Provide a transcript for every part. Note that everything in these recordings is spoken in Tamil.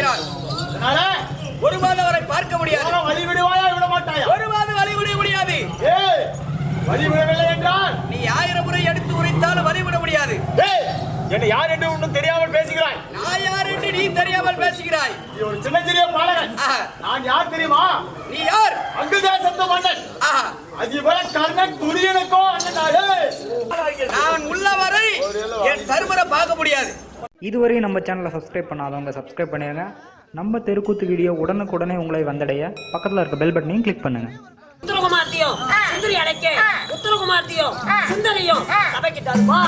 இருக்கிறார். அதனால ஒரு மாதம் அவரை பார்க்க முடியாது. வழி விடுவாயா? விட மாட்டாயா? ஒரு மாதம் வழிவிட முடியாது. வழி விடவில்லை என்றால்? நீ ஆயிரம் முறை எடுத்து உரைத்தாலும் வழிவிட முடியாது. என்னை யார் என்று ஒன்றும் தெரியாமல் பேசுகிறாய்? நான் யார் என்று நீ தெரியாமல் பேசுகிறாய். நீ ஒரு சின்ன சிறிய பாலகன். நான் யார் தெரியுமா? நீ யார்? அங்கு தேசத்து மன்னன். அதிபர கர்ணன் துரியனுக்கோ நான்? உள்ள வரை என் தருமரை பார்க்க முடியாது. இதுவரையும் நம்ம சேனலை சப்ஸ்கிரைப் பண்ணாதவங்க சப்ஸ்கிரைப் பண்ணிடுங்க நம்ம தெருக்கூத்து வீடியோ உடனுக்குடனே உங்களை வந்தடைய. பக்கத்தில் இருக்க பெல் பட்டனையும் கிளிக் பண்ணுங்கள் உத்தரகுமார்த்தியும் சுந்தரி அடைக்க உத்தரகுமார்த்தியும் சுந்தரியும் சபைக்கு தருமா?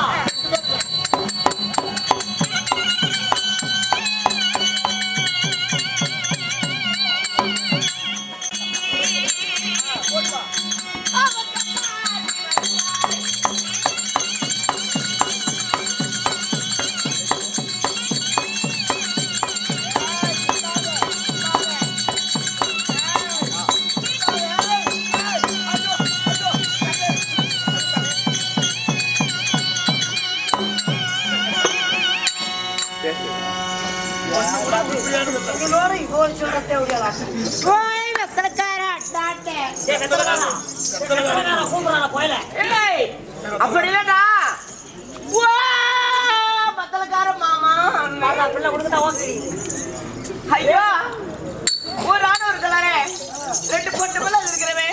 ரெண்டு பொட்டு மேல இருக்கிறவே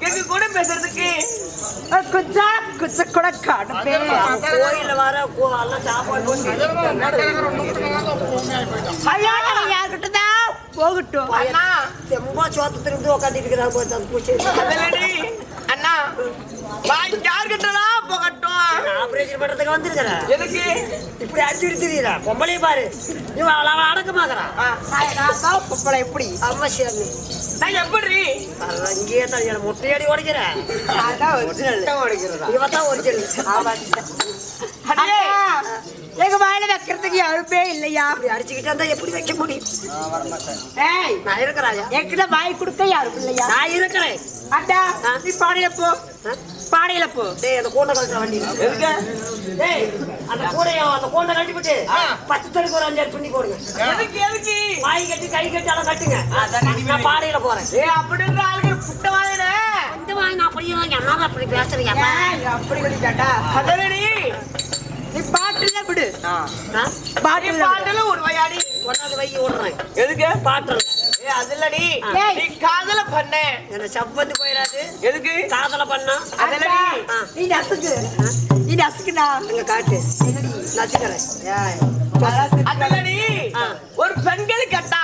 எங்க கூட பேசுறதுக்கு. குச்சா குச்ச கூட காடுப்பே கோயில்ல வர கோ- எல்லாம் சாப்பாடு போட்டு ஐயா நான் யார்கிட்ட தான் போகட்டும். அண்ணா. ரொம்ப சோத்து திரும்பி உட்காந்துட்டு இருக்கிறாங்க அண்ணா வா யார்கிட்டலாம் போகட்டும்? ஆபரேஷன் பண்றதுக்கு வந்திருக்கிறேன் எதுக்கு? இப்படி அடிச்சுட்டு தெரியுறா? பொம்பளையும் பாரு. இவன் அவன் அடக்கமாக்குறான் நான் நான் தான் பொம்பளை எப்படி? அம்மா சேமி நான் எப்படி? தான் முட்டையடி உடைக்கிறேன் அதான் ஒரிஜினல் இவன் தான் எங்க வாயில வைக்கிறதுக்கு யாருமே இல்லையா? இப்படி அடிச்சுக்கிட்டா இருந்தா எப்படி வைக்க முடியும்? ஏய்! நான் இருக்கிறாயா என்கிட்ட வாய் கொடுக்க யாரும் இல்லையா? நான் இருக்கிறேன். அட்டா நீ பாடையில போ ஆ? பாடையில போ. டேய் அந்த கூண்டை கழட்டுற வண்டி. எதுக்கு? டேய் அந்த கூடையும் அந்த கூண்டை கழட்டி விட்டு பத்து தடுக்கு ஒரு அஞ்சாறு துணி போடுங்க. எதுக்கு எதுக்கு? வாய் கட்டி கை கட்டி எல்லாம் கட்டுங்க. நான் பாடையில போறேன். ஏ அப்படின்ற ஆளுகள் புட்ட வாயினே இந்த வாய் நான் அப்படி அப்படி பேசுறீங்க அப்பா? அப்படி கிடைக்காட்டா அதனடி நீ. பாட்டுல விடு? பாட்டு பாட்டுல ஒரு வயாடி ஒன்னாவது வை விடுறேன் எதுக்கு? பாட்டுறேன் ஏ அதுலடி. நீ காதல பண்ண. என்ன சப்பந்து போயிடாது எதுக்கு? காதல பண்ணா. நீ நசுக்கு நீ நசுக்குடா அங்க காட்டு. நச்சுக்கிறேன் அதனடி ஆ. ஒரு பெண்கள் கட்டா.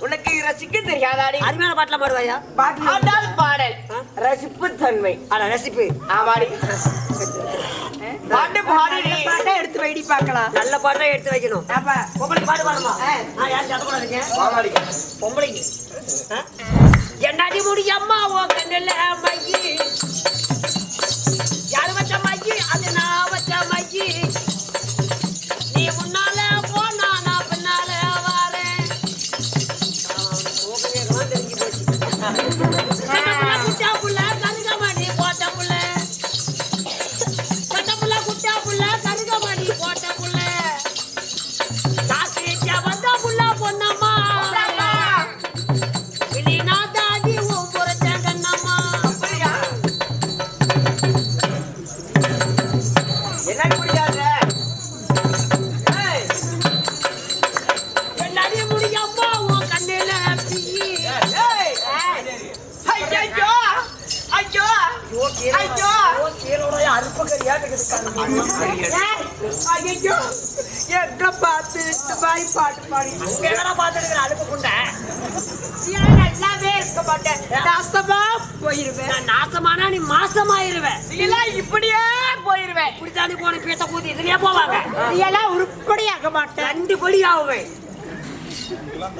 உனக்கு ரசிக்க தெரியாதாடி? அருமையான பாட்டுல. மாடுவாயா பாடல். பாடல் ரசிப்பு தன்மை அட ரெசிபி ஆமாடி. பாட்டு பாடி பாட்டை எடுத்து வைடி பார்க்கலாம். நல்ல பாட்டா எடுத்து வைக்கணும். ஆமா பொம்பளைக்கு பாட்டு பாடுமா? ஆ. யார் சத்தம் போடாதீங்க. பொம்பளைக்கு? என்னாடி முடி அம்மா ஓ கண்ணில் மையி யாரு வச்ச மையி அது நான் வச்ச மையி மாதிரி பாட்டு பாடி. அங்க எங்கடா பார்த்திருக்கிற அழுப்பு? நான் நல்லாவே இருக்க மாட்டேன். நாசமா போயிருவேன். நான் நாசமானா நீ மாசமாயிருவேன். எல்லாம் இப்படியே போயிருவேன். இப்படித்தாண்டி போன பீத்த கூத்தி இதுலயே போவாங்க. நீ எல்லாம் உருப்படியாக மாட்டேன். ரெண்டு படி ஆகுவேன்.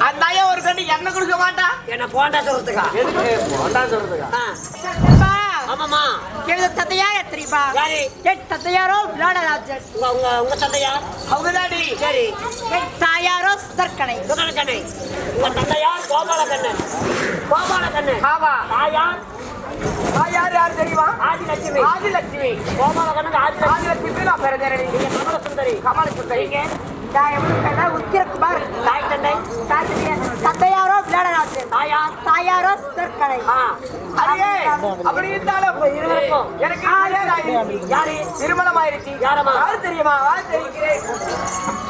அந்த ஐயா ஒரு கண்டு எண்ணெய் கொடுக்க மாட்டா? என்ன போண்டா சொல்றதுக்கா? ஆ, சத்தியமா, ஆமாமா எனது தந்தையார் தெரியுமா? யாரு? என் தந்தையாரோ விளாடராஜன் உங்க உங்க தந்தையா? அவங்கதாடி. சரி. என் தாயாரோ சுதர்கனை சுதன கண்ணை உங்க தந்தையார் கோபால கண்ணன் கோபால கண்ணன் ஆமா. தாயார் தாயார் யார் தெரியுமா? ஆதிலட்சுமி. ஆதிலட்சுமி. கோபால கண்ணன் ஆதிலட்சுமி நான் பிறந்தேன் நீங்க கமல சுந்தரி கமல சுந்தரி நீங்க? நான் எப்படி கேட்டா உத்திரகுமார் தாய் தந்தை தந்தையாரோ விளையாடலாச்சு தாயார் தாயாரோ அடியே. அப்படி இருந்தாலும் எனக்கு. யாரு? திருமணம் ஆயிருச்சு யாரம்மா? யாரு தெரியுமா? யாரு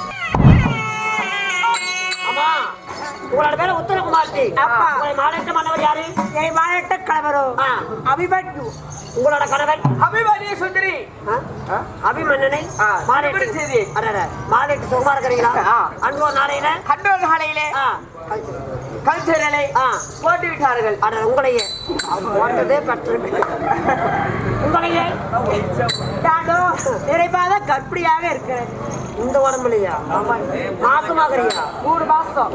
உங்களோட பேரு உத்தரகுமார்த்தி. அப்பா. உங்களை மாநில மன்னவர் யாரு? என் கலவரோ ஆ. அபிமன்யு. உங்களோட கணவன் அபிமன்ய சுந்தரி? அபிமன்னனை மாநில செய்தி? மாநில சுகமா இருக்கிறீங்களா. அன்போ நாளையில? கண்டோர் நாளையிலே. கல்ச்சரலை போட்டு விட்டார்கள் அட உங்களையே. போட்டதே பற்று. உங்களையே. நானோ நிறைவாத கர்ப்பிணியாக இருக்கிறேன். இந்த உடம்புலையா? மாசமாகறியா? மூணு மாசம்?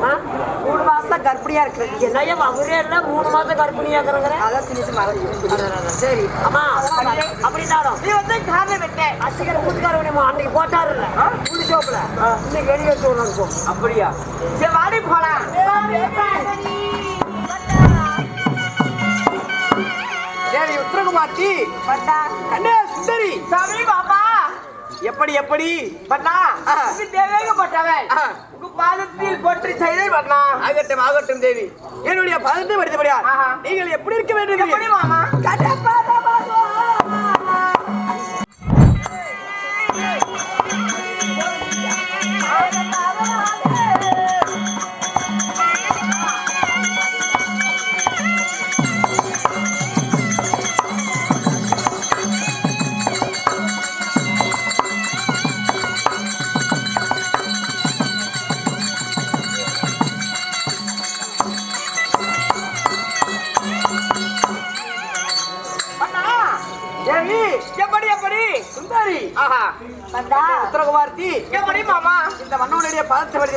மூணு மாசம் கர்ப்பிணியா இருக்கிறேன் என்னையா அவரே இல்ல மூணு மாசம் கர்ப்பிணியாக்குறேங்கிற அதான் திணிச்சு மறந்து சரி. அம்மா அப்படின்னாலும். நீ வந்து காரணம் விட்டேன் அசிகர கூட்டுக்காரவனே அன்னைக்கு போட்டாரு இல்ல புளி சோப்புல. இன்னைக்கு வெளியே வச்சு அப்படியா? சரி வாடி போலாம். சரி உத்தரகுமார்த்தி கண்ணே சுந்தரி. சாமி பாப்பா. எப்படி எப்படி? இது தேவேகப்பட்டவன் உங்க பாதத்தில் போற்றி செய்தே பண்ணா ஆகட்டும் ஆகட்டும் தேவி. என்னுடைய பாதத்தை வருத்தபடியா நீங்கள் எப்படி இருக்க வேண்டும்? மாமா?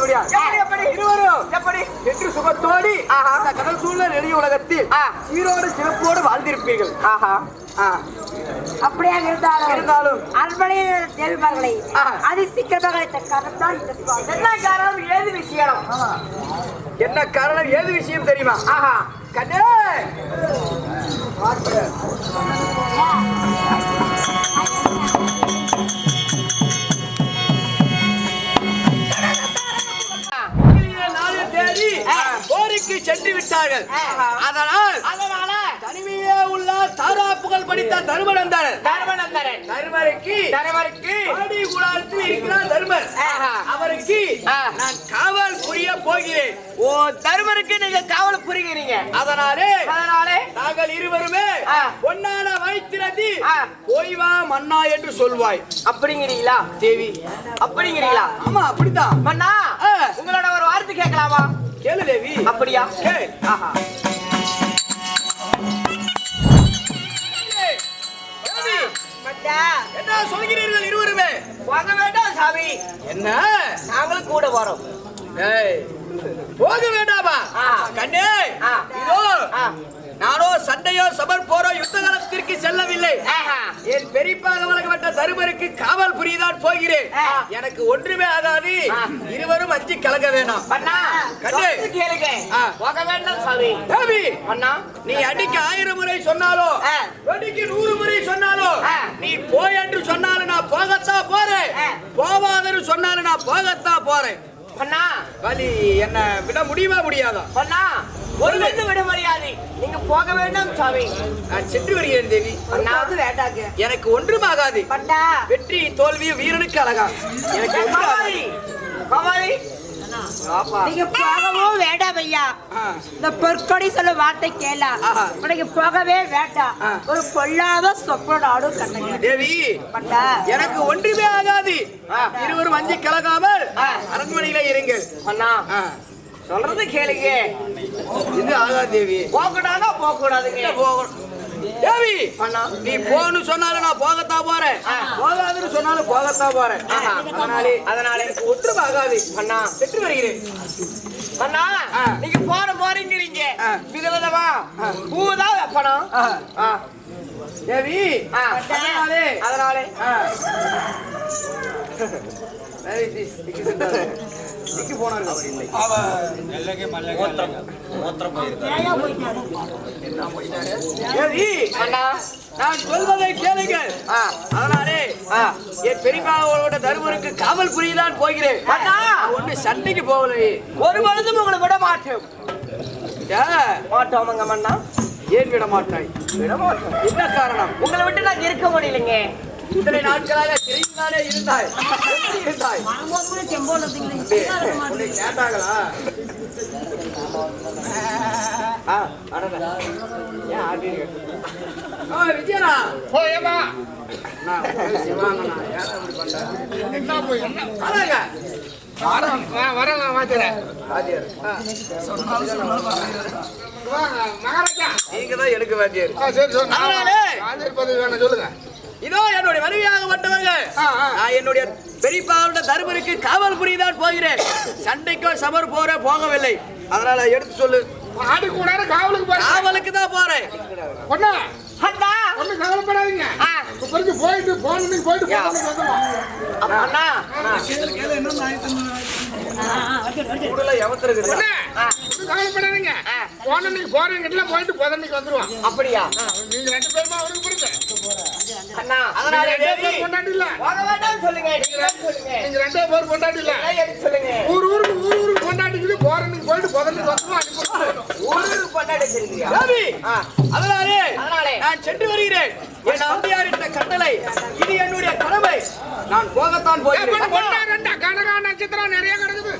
வருத்தபடியா எப்படி எப்படி இருவரும். எப்படி என்று சுகத்தோடி அந்த கடல் சூழ்ந்த நெடிய உலகத்தில் சீரோடு சிறப்போடு வாழ்ந்திருப்பீர்கள். ஆஹா. ஆ. அப்படியே இருந்தாலும் இருந்தாலும். அரண்மனைய தேவிமார்களை ஆ. அதி சீக்கிரமாக அழைத்த காரணம் தான் இந்த சுவாமி. என்ன காரணம்? ஏது விஷயம்? என்ன காரணம்? ஏது விஷயம் தெரியுமா? ஆஹா. கண்ணே. சென்று விட்டார்கள் அதனால் அதனால தனிமையே உள்ள தாராப்புகள் படித்த தர்மநந்தன் தர்மநந்தரன். தர்மருக்கு தர்மருக்கு ஆடி கூடாரத்தில் இருக்கிறார் தர்மர். அவருக்கு நான் காவல் புரிய போகிறேன். ஓ தர்மருக்கு நீங்க காவல் புரிகிறீங்க. அதனாலே அதனாலே நாங்கள் இருவருமே. பொன்னான வைத்திரதி. போய் வா மன்னா என்று சொல்வாய். அப்படிங்கிறீங்களா? தேவி. அப்படிங்கிறீங்களா? ஆமா அப்படித்தான். மன்னா. உங்களோட ஒரு வார்த்தை கேட்கலாமா? கேளு தேவி. அப்படியா? கேள். ஆஹா. என்ன சொல்கிறீர்கள் இருவருமே? வாங்க வேண்டாம் சாமி. என்ன? நாங்களும் கூட வரோம். போக வேண்டாமா. கண்ணே. இதோ. நானோ சண்டையோ சபர் போரோ யுத்த காலத்திற்கு செல்லவில்லை. என் பெரியப்பாக வழங்கப்பட்ட தருமருக்கு காவல் புரியதான் போகிறேன். எனக்கு ஒன்றுமே ஆகாது. இருவரும் அஞ்சி கலங்க வேணாம். சாமி. நீ அடிக்க ஆயிரம் முறை சொன்னாலோ ஆ. வெடிக்கு நூறு முறை சொன்னாலோ. நீ போய் என்று சொன்னாலும் நான் போகத்தான் போறேன். போவாதன்னு சொன்னாலும் நான் போகத்தான் போறேன். பண்ணா. வலி என்ன விட முடியுமா முடியாதா? பண்ணா. ஒரு வந்து விட முடியாது நீங்க போக வேண்டாம் சாமி. நான் சென்று வருகிறேன் தேவி. பண்ணா வேண்டாங்க. எனக்கு ஒன்றும் ஆகாது. பண்ணா வெற்றி தோல்வியும் வீரனுக்கு அழகா எனக்கு கவாலி. கவாலி. நீங்க போகவும் வேண்டாம் ஐயா. இந்த பொற்கொடி சொல்ல வார்த்தை கேளா. உனக்கு போகவே வேண்டாம். ஒரு பொல்லாத சொப்பன நாடும் கண்ணுங்க தேவி. எனக்கு ஒன்றுமே ஆகாது. இருவரும் அஞ்சி கலகாமல். அரண்மனையில இருங்கள். பண்ணா ஆ. சொல்றது கேளுங்க. இது ஆகாது தேவி. போகக்கூடாதா? போக கூடாதுங்க போகணும் தேவி! நீ போன்னு சொன்னாலும் நான் போகத்தான் போறேன். போகாதுன்னு சொன்னாலும் போகத்தான் போறேன். அதனாலே அதனாலே எனக்கு ஒன்றும் ஆகாது. பண்ணா. பெற்று வருகிறேன் பண்ணா. ஆ. நீங்க போற போறீங்கிறீங்க. விதவிதமா. பூதான் வைப்பணும். தேவி. அதனாலே அதனாலே. எங்க போனாரு அவர் இல்லை. நான் சொல்வதை கேளுங்கள். அதனாலே. என் பெரியப்பாவோட தருமருக்கு காவல் புரியதான் போகிறேன். அண்ணா. ஒண்ணு சண்டைக்கு போகலையே. ஒரு பொழுதும் உங்களை விட மாட்டோம். ஏன் மாட்டோமங்க மன்னா. ஏன் விட மாட்டாய்? விட மாட்டோம். என்ன காரணம்? உங்களை விட்டு நான் இருக்க முடியலைங்க. இத்தனை நாட்களாக தெரிந்தாலே இருந்தாய். இருந்தாய்? கேட்டாங்களா விஜயனா. போயமா சிவாங்கண்ணா, ஏன்? என்ன போய் என்ன வாங்க. வரேன் நான் வரேன் நான் மாத்திரேன் வாத்தியார். ஆ, மகாராஜா நீங்க தான் எனக்கு வாத்தியார். சொல்லுங்க இதோ என்னுடைய மனைவியாகப்பட்டவர்கள் ஆ, ஆ. நான் என்னுடைய பெரியப்பாவோட தருமருக்கு காவல் புரியதான் போகிறேன் சண்டைக்கோ சமர் போற போகவில்லை அதனால எடுத்து சொல்லு ஆடி கூடாது காவலுக்கு போறேன் காவலுக்கு தான் போறேன் ஒண்ணு கவலைப்படாதீங்க வரைக்கும் போயிட்டு போனதுக்கு போயிட்டு அண்ணா. கவலைப்படாதீங்க. போனதுக்கு போறீங்க போயிட்டு போதன்னைக்கு வந்துருவான். அப்படியா? நீங்க ரெண்டு பேருமா அவருக்கு புரிஞ்சு அண்ணா அதனால ரெண்டே பேர் கொண்டாடி இல்ல நீங்க சொல்லுங்க நீங்க ரெண்டே பேர் கொண்டாடி இல்ல சொல்லுங்க? ஊர் ஊருக்கு ஊர் ஊருக்கு போறதுக்கு போயிட்டு போதன்னைக்கு வந்துருவான் அனுப்பி ஊருக்கு கொண்டாடி வச்சிருக்கியா தேவி, அதனாலே அதனாலே? நான் சென்று வருகிறேன். என் அம்பியாரிட்ட கட்டளை இது என்னுடைய கடமை. நான் போகத்தான் போகிறேன். கனகா நட்சத்திரம் நிறைய கிடக்குது.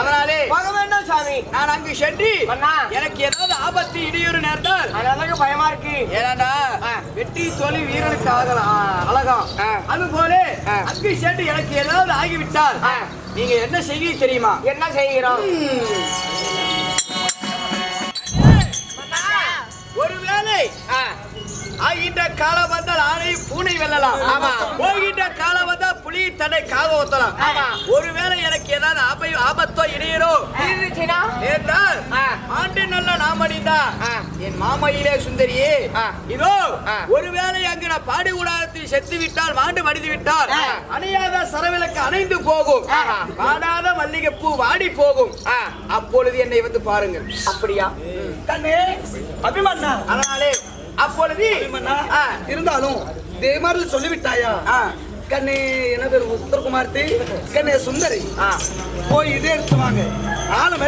அதனாலே. போக வேண்டாம் சாமி. நான் அங்கு சென்று. எனக்கு ஏதாவது ஆபத்து இடியூறு நேர்ந்தால் அதனால பயமா இருக்கு. ஏனாடா? வெற்றி தோல்வி வீரனுக்கு ஆகலாம். அழகம். அது போல அங்கு சென்று எனக்கு ஏதாவது ஆகிவிட்டால் நீங்க என்ன செய்வீங்க தெரியுமா? என்ன செய்கிறோம்? ஒருவேளை ஆகின்ற காலம் வந்தால் ஆணை பூனை வெல்லலாம் ஆமா. போகின்ற காலம் வந்தால் புலி தடை காக ஊத்தலாம் ஆமா. ஒருவேளை எனக்கு ஏதாவது ஆபை ஆபத்தோ நேர்ந்தால் ஆ. ஆண்டு நல்ல நாம் அணிந்தா. என் மாமையிலே சுந்தரியே. இதோ. ஒருவேளை அங்கு நான் பாடி கூடாரத்தில் செத்து விட்டால் மாண்டு மடிந்து விட்டால். அணையாத சரவிளக்கு அணைந்து போகும். வாடாத மல்லிகைப்பூ வாடி போகும். அப்பொழுது என்னை வந்து பாருங்கள் அப்படியா கண்ணே அபிமன்னா அதனாலே அப்பொழுது. இருந்தாலும் தேமாரில் சொல்லிவிட்டாயா. கண்ணே என்ன பேர் உத்தரகுமார்த்தி கண்ணே சுந்தரி. போய் இதே எடுத்து வாங்க ஆழம்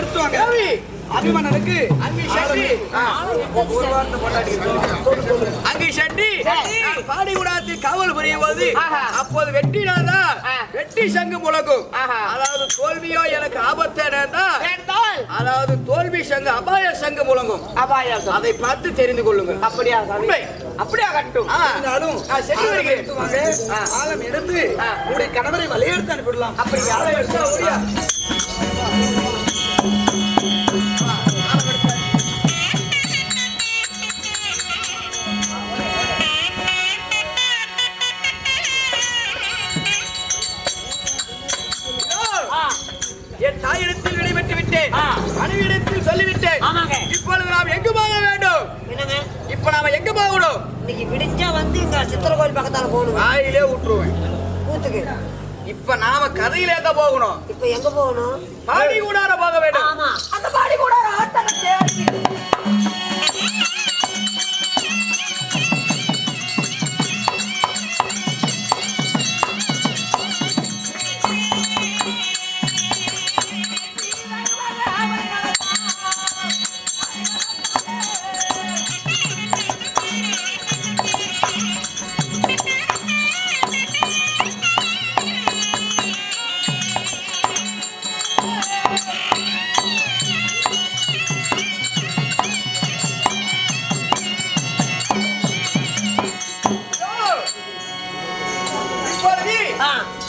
அபிமன்னனுக்கு அங்கு நான் பாடி கூடாரத்தில் காவல் புரியும் போது ஆஹா. அப்போது வெட்டினாதா. வெட்டி சங்கு முழங்கும் ஆஹா. அதாவது தோல்வியோ எனக்கு ஆபத்து அதாவது தோல்வி சங்கு அபாய சங்கு முழங்கும். அபாயம் அதை பார்த்து தெரிந்து கொள்ளுங்கள். அப்படியா உண்மை. அப்படியா கட்டும் ஆழம் வருகிறேன். எடுத்து வாங்க ஆழம் எடுத்து உங்களுடைய கணவரை வழியெடுத்து அனுப்பிடலாம். அப்படியா? ஆளை எடுத்தா மனைவியிடத்தில் சொல்லிவிட்டேன். இப்பொழுது நாம் எங்கு போக வேண்டும்? என்னங்க? இப்ப நாம எங்க போகணும்? இன்னைக்கு விடிஞ்சா வந்து இங்க சித்திர கோயில் பக்கத்தால போகணும் வாயிலே விட்டுருவேன் கூத்துக்கு இப்ப நாம கதையில எங்க போகணும்? இப்ப எங்க போகணும்? பாடி கூடார போக வேண்டும். ஆமா. அந்த பாடி கூட ஒரு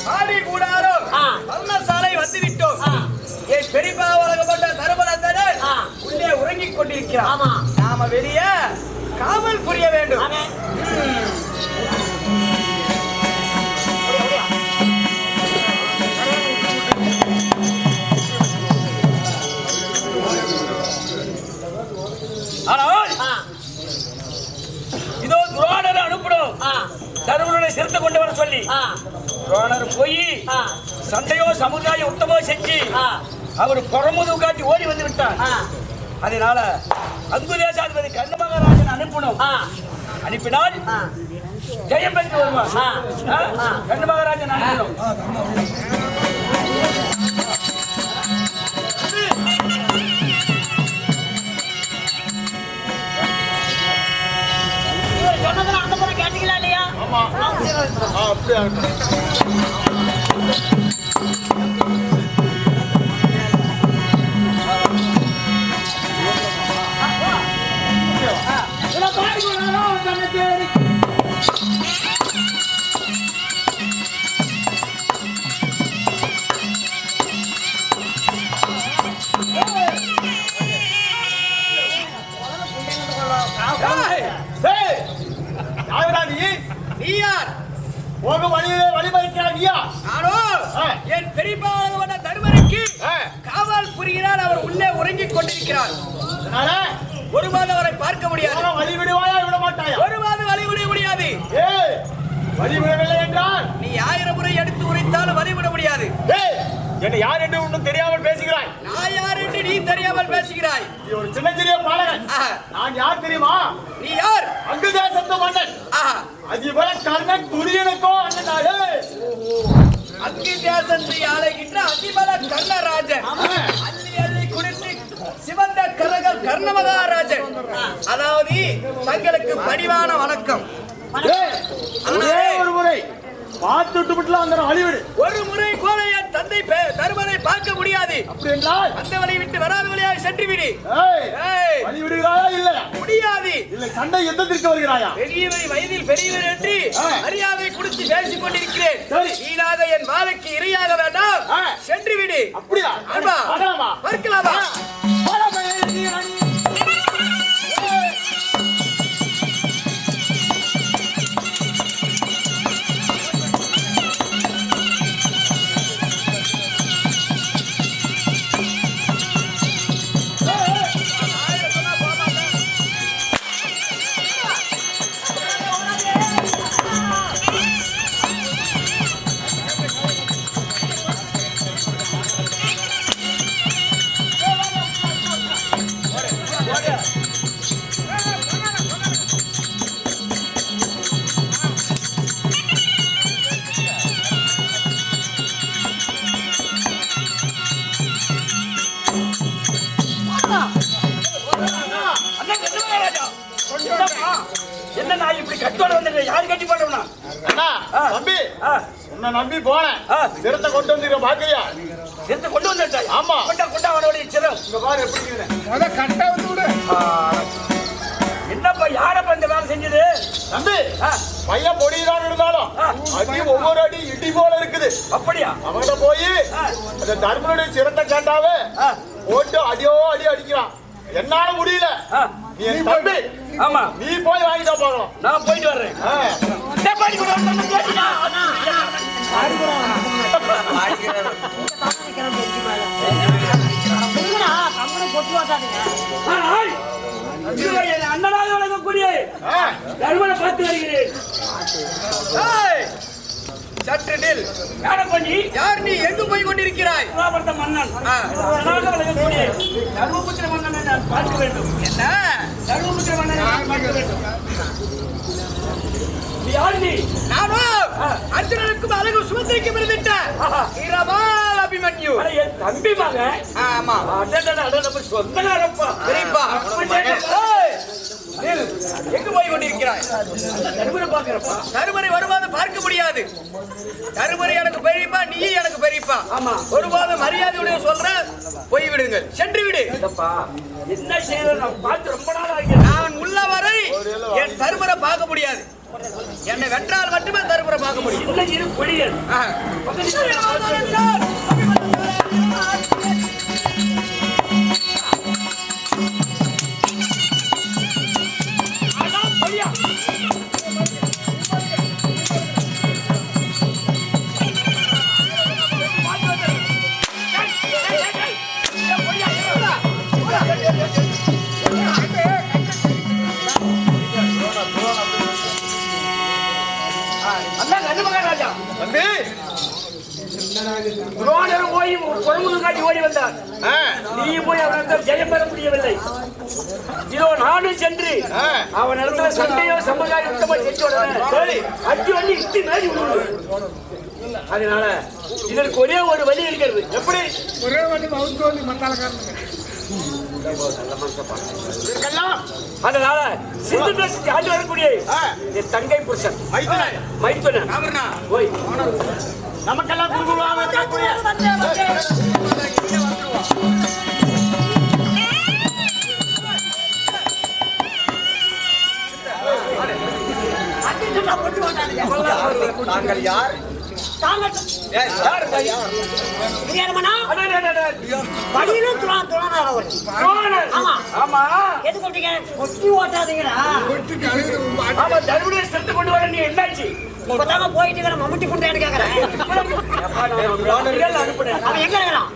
ஆ பாடி கூடாரம் ஆ. பர்ணசாலை வந்து விட்டோம் ஆ. என் பெரியப்பா வழங்கப்பட்ட தருமநந்தனன். உள்ளே உறங்கிக் கொண்டிருக்கிறான் ஆமா. நாம வெளியே காவல் புரிய வேண்டும். இதோ துரோணரை அனுப்பிடும் தருமனுடைய சிறுத்தை கொண்டு வர சொல்லி துரோணர் போய் சண்டையோ சமுதாயம் உத்தமோ செஞ்சு அவர் புறமுது காட்டி ஓடி வந்து விட்டார். அதனால அங்குதேசாதிபதி கர்ண மகாராஜன் அனுப்பணும் அனுப்பினால். ஜெயம் பெற்று வருவார். மகாராஜன் அனுப்பணும் இல்லையா ஆமா ஆ, அப்படியா நீ யார்? போக வழியிலே வழிமறிக்கிறா நீயா நானோ. என் பெரியப்பாவன தருமருக்கு ஆ. காவல் புரிகிறார் அவர் உள்ளே உறங்கிக் கொண்டிருக்கிறார். அதனால ஒரு மாதம் அவரை பார்க்க முடியாது. வழி விடுவாயா விட மாட்டாயா? ஒரு மாதம் வழிவிட முடியாது. ஏய் வழி விடவில்லை என்றால்? நீ ஆயிரம் முறை எடுத்து உரைத்தாலும் வழிவிட முடியாது. டேய் என்ன யார் என்று ஒன்றும் தெரியாமல் பேசுகிறாய்? நான் யார் என்று நீ தெரியாமல் பேசுகிறாய். நீ ஒரு சின்ன சிறிய பாலகன். நான் யார் தெரியுமா? நீ யார்? அங்கு தேசத்து மன்னன். அதிபர கர்ணன் துரியனுக்கோ அண்ணனாலே அக்கி தேசத்தை ஆளுகின்ற அதிபல கர்ணராஜன். அள்ளி அள்ளி குடித்து சிவந்த கரகர் கர்ண மகாராஜன் அதாவது தங்களுக்கு பணிவான வணக்கம். ஒரே ஒரு முறை. பார்த்துட்டு மட்டும் அந்த வழி விடு ஒரு முறை கூட என் தந்தை தருமனை பார்க்க முடியாது. அப்படி என்றால்? அந்த வழி விட்டு வராத வழியாக சென்று விடு. ஏய் ஏய், வழி விடுகிறாயா இல்லையா முடியாது. இல்லை சண்டை யுத்தத்திற்கு வருகிறாயா? பெரியவை வயதில் பெரியவர் என்று. மரியாதை கொடுத்து பேசிக் கொண்டிருக்கிறேன். வீணாக என் வாழைக்கு இரையாக வேண்டாம். சென்று விடு. அப்படியா? ஆமா பார்க்கலாமா? பார்க்கலாமா சிரத்தை கேட்டாவே ஆ, போட்டு அடியோ அடி அடிக்கிறான். என்னால முடியல. நீ என் தம்பி. ஆமா. நீ போய் வாங்கிட்டா போகணும் நான் போயிட்டு வர்றேன். அண்ணனாக வழங்கக்கூடிய. தருமனை பார்த்து வருகிறேன். சற்று நில் யார நீ எங்கு போய் கொண்டிருக்கிறாய்? மன்னன். தர்மபுத்திர மன்னனை பார்க்க வேண்டும். என்ன? தர்மபுத்திர மன்னனை பார்க்க வேண்டும். நீ யார் நீ? நானோ? அர்ஜுனனுக்கும் அழகு சுமந்திரிக்கும் இருந்துட்ட. இரவால் அபிமன்யு. என் தம்பி மகன். ஆமா. அடடடட, அட, நம்ம சொந்தக்காரப்பா பெரியப்பா ஏய், நில். எங்கு போய் கொண்டிருக்கிறாய்? தருமரை வருமாறு பார்க்க முடியாது. தருமரை எனக்கு பெரியப்பா நீ எனக்கு பெரியப்பா. ஆமா. ஒருபாத மரியாதையுடைய சொல்ற போய் விடுங்கள். சென்று விடு. என்ன நான் பார்த்து ரொம்ப நாள் ஆகிய நான் உள்ள வரை என் தருமரை பார்க்க முடியாது. என்னை வென்றால் மட்டுமே தருமரை பார்க்க முடியும். தம்பி துரோணர் போய் குழம்பு காட்டி ஓடி வந்தார். ஆ, நீ போய் அவனிடத்தில் ஜெயம் பெற முடியவில்லை. இதோ நானும் சென்று ஆ. அவன் இடத்துல சண்டையோ சமுதாய யுத்தமோ செஞ்சு சரி. அடி வண்டி இட்டி மேடி அதனால இதற்கு ஒரே ஒரு வழி இருக்கிறது. எப்படி? ஒரே வாட்டி மவுத்து வந்து மண்டாலக்காரனுங்க இதற்கெல்லாம் அதனால சிந்து தேசத்தை ஆண்டு வரக்கூடிய ஆ. என் தங்கை புருஷன் மைத்துனன் போய் நமக்கெல்லாம் வந்தானுங்க. தாங்கள் யார் துரானார் அவர். துரோணர். ஆமா. ஆமா எது கொண்டீங்க? கொட்டி ஓட்டாதீங்கடா. ஆமா தர்மடைய செத்து கொண்டு வர நீ என்னாச்சு இப்பதாங்க போயிட்டு இருக்கிற மம்முட்டி குண்டையான்னு கேக்குறேன். இதெல்லாம் அனுப்புறேன் அவன் எங்க இருக்கிறான்?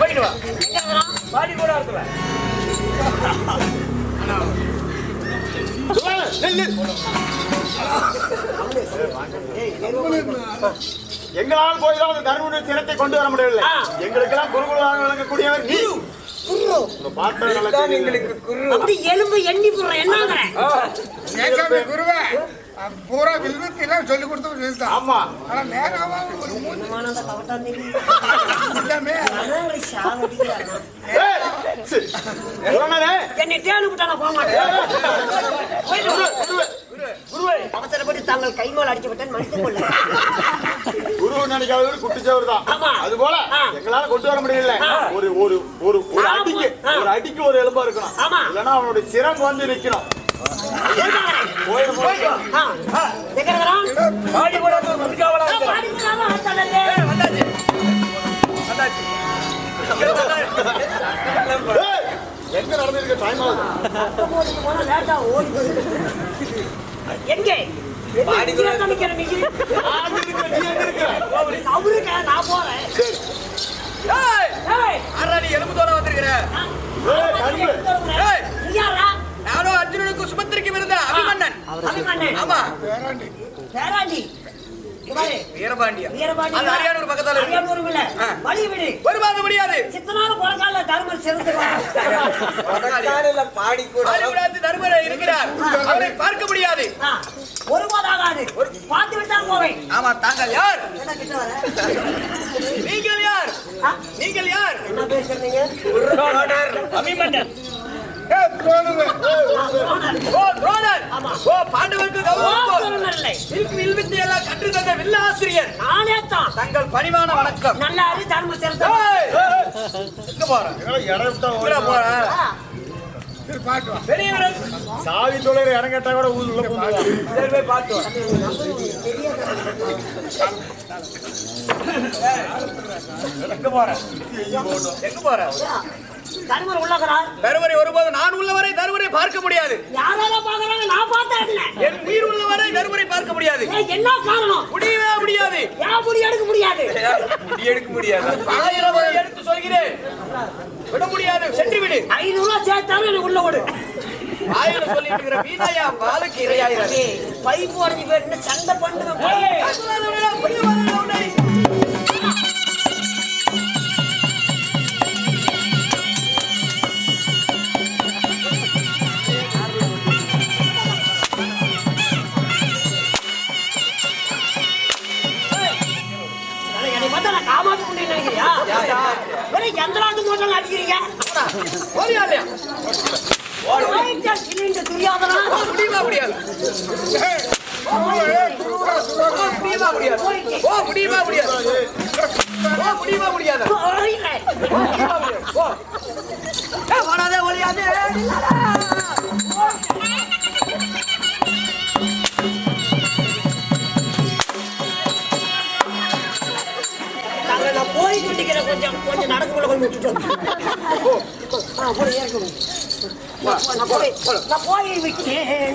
போயிட்டு வா? பாடி கூட இருக்கிறான் எங்களால் போய் தான் தர்மனுடைய சிரத்தை கொண்டு வர முடியவில்லை. எங்களுக்கெல்லாம் குருகுருவாக விளங்கக்கூடியவர் நீ. எங்களுக்கு குரு. அப்படி எலும்பு எண்ணி போடுறேன் என்னங்கிற? குருவே. பூரா வில்வத்தி எல்லாம் சொல்லி கொடுத்து நிறுத்தான் ஆமா ஆனா நேராவா ஒரு. எல்லாமே என்னை நான் போக மாட்டேன் அவசரப்பட்டு தாங்கள் கைமால் அடிச்சு விட்டேன் மன்னித்துக் கொள்ள குரு நினைக்காதவர் குட்டிச்சவர் தான் ஆமா. அது போல. எங்களால கொண்டு வர முடியல ஒரு ஒரு ஒரு ஒரு. அடிக்கு ஆ. ஒரு அடிக்கு ஒரு எலும்பா இருக்கணும் ஆமா. இல்லைன்னா அவனுடைய சிரம் வந்து நிக்கணும். எங்க நடந்திருக்க டைம் ஆகுது. எங்கே? அவருக்கா நான் போறேன் எலும்பு தோட வந்திருக்கிற நானும் அர்ஜுனனுக்கும் சுபத்திரிக்கும் இருந்த அபிமன்னன் அபிமன்னன். ஆமா. பேராண்டி. அரியானூர் பக்கத்தால அரியானூர் இல்ல. வழி விடு. முடியாது. சித்தனால பிறக்கால தர்மம் சிறந்துக்குவான். படத்தாரில பாடி கூட தர்மரை இருக்கிறார். அவரை பார்க்க முடியாது. ஆகாது. பார்த்து விட்டால் போவேன். ஆமா தாங்கள் யார்? நீங்கள் யார்? நீங்கள் யார்? என்ன பேசுறீங்க? அபிமன்னன் தங்கள் பணிவான வணக்கம். நல்ல தர்ம சிறந்த ஏய், எங்க போற? எங்களை இடம் விட்டா எங்கடா ஓடி போற? ஆ, சரி, பாட்டு வா. பெரியவர் சாவி தொழில் இடம் கேட்டா கூட சரி போய் பார்த்து வா. எங்க போற? எங்க போற? தர்மர் உள்ளகிறார். தருவரை ஒருபோது நான் உள்ளவரை தருவரை பார்க்க முடியாது. யாரால பாக்குறாங்க நான் பார்த்தா என்ன? என் உயிர் உள்ளவரை தருவரை பார்க்க முடியாது. ஏய், என்ன காரணம்? முடியவே முடியாது. ஏன் முடி எடுக்க முடியாது. முடி எடுக்க முடியாது? ஆயிரம் எடுத்து சொல்கிறேன். விட முடியாது. சென்று விடு. ஐநூறு ரூபா சேர்த்தாலும் எனக்கு உள்ள விடு ஆயிரம் சொல்லிட்டு இருக்கிற வீணாயா பாலுக்கு இரையாயிரம் பைப்பு உடஞ்சி போயிட்டு சண்டை பண்ணுவேன் கொஞ்சம் நடக்குள்ள கொஞ்சம் விட்டுட்டோம்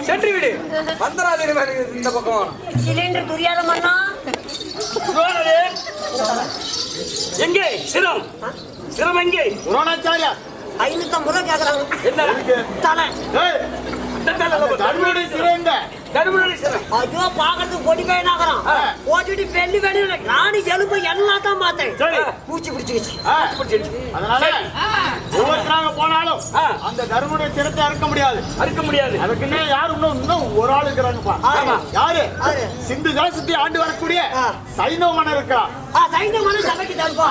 சென்று விடு வந்தராதே இந்த பக்கம் சிலிண்டர் துரியாத மண்ணா எங்கே சிரம் சிரம் எங்கே துரோணாச்சாரியா ஐநூத்தம்பது ரூபா கேக்குறாங்க என்ன தலை தர்மனுடைய சிறந்த. தர்மனுடைய சிறை ஐயோ பாக்குறதுக்கு பொடி பையனாகிறான். போட்டுட்டு வெள்ளி வெள்ளி நானும் எலும்பு எல்லாம் தான் பார்த்தேன். பூச்சி பிடிச்சிக்கிச்சு. அதனால ஒவ்வொருத்தராக போனாலும் அந்த தர்மனுடைய சிரத்தை அறுக்க முடியாது. அறுக்க முடியாது. அதுக்குன்னே யாரு இன்னும் இன்னும் ஒரு ஆள் இருக்கிறாங்கப்பா. ஆமா. யாரு? சிந்து தேசத்தை ஆண்டு வரக்கூடிய ஆ. சைனவன் இருக்கா ஆ சைந்த மன சபைக்கு தருப்பா